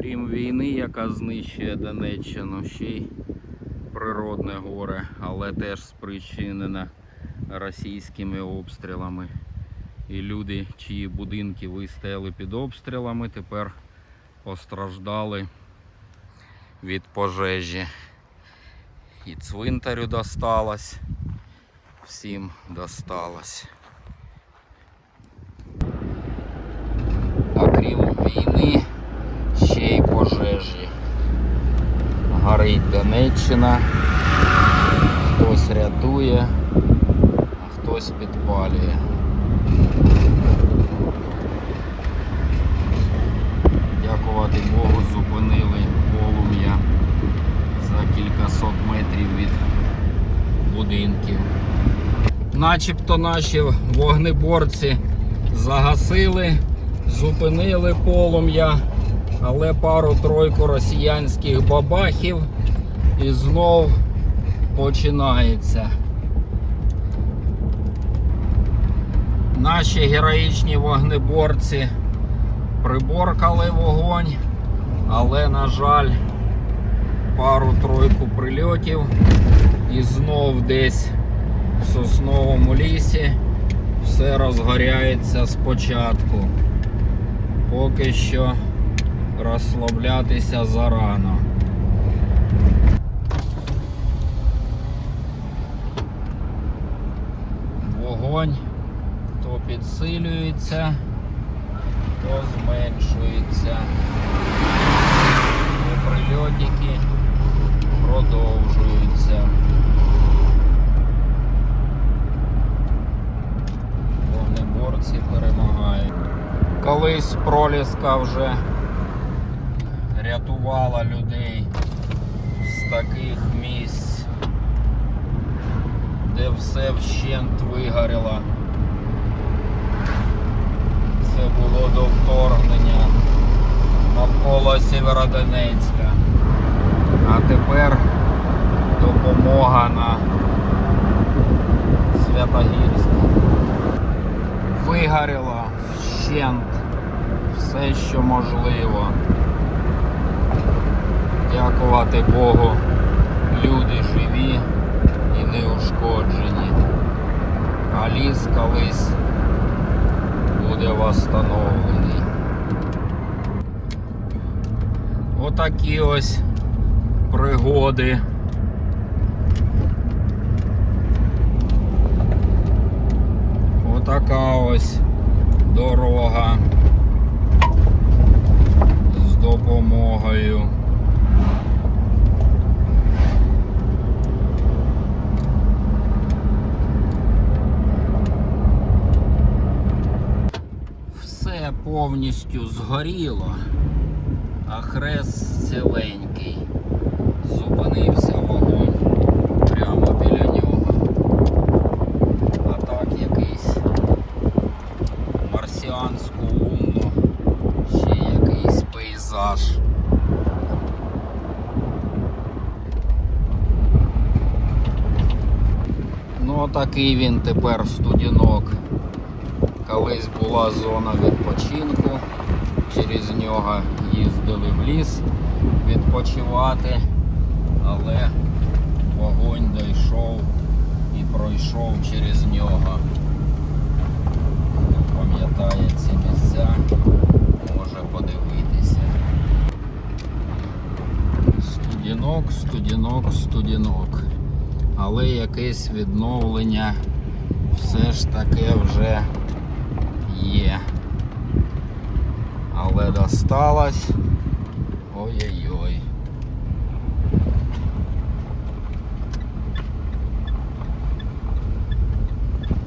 Окрім війни, яка знищує Донеччину, ще й природне горе, але теж спричинене російськими обстрілами. І люди, чиї будинки вистояли під обстрілами, тепер постраждали від пожежі. І цвинтарю досталось, всім досталось. Окрім війни, ще й пожежі. Горить Донеччина, хтось рятує, а хтось підпалює. Дякувати Богу, зупинили полум'я за кількасот метрів від будинків. Начебто наші вогнеборці загасили, зупинили полум'я, але пару-тройку росіянських бабахів і знов починається. Наші героїчні вогнеборці приборкали вогонь, але, на жаль, пару-тройку прильотів і знов десь в сосновому лісі все розгоряється спочатку. Поки що розслаблятися зарано. Вогонь то підсилюється, то зменшується. Прильотики продовжуються. Вогнеборці перемагають. Колись проліска вже рятувала людей з таких місць, де все вщент вигоріло. Це було до вторгнення навколо Сєвєродонецька. А тепер допомога на Святогірськ. Вигоріло вщент все, що можливо. Дякувати Богу, люди живі і неушкоджені. А ліс колись буде восстановлений. Отакі ось пригоди. Отака ось дорога з допомогою. Повністю згоріло, а хрест ціленький. Зупинився вогонь прямо біля нього. А так якийсь марсіансько умно, ще якийсь пейзаж. Ну такий він тепер студінок. Колись була зона відпочинку, через нього їздили в ліс відпочивати, але вогонь дійшов і пройшов через нього. Хто пам'ятає ці місця, може подивитися. Студінок, студінок, студінок. Але якесь відновлення все ж таке вже є. Але досталось. Ой-ой-ой.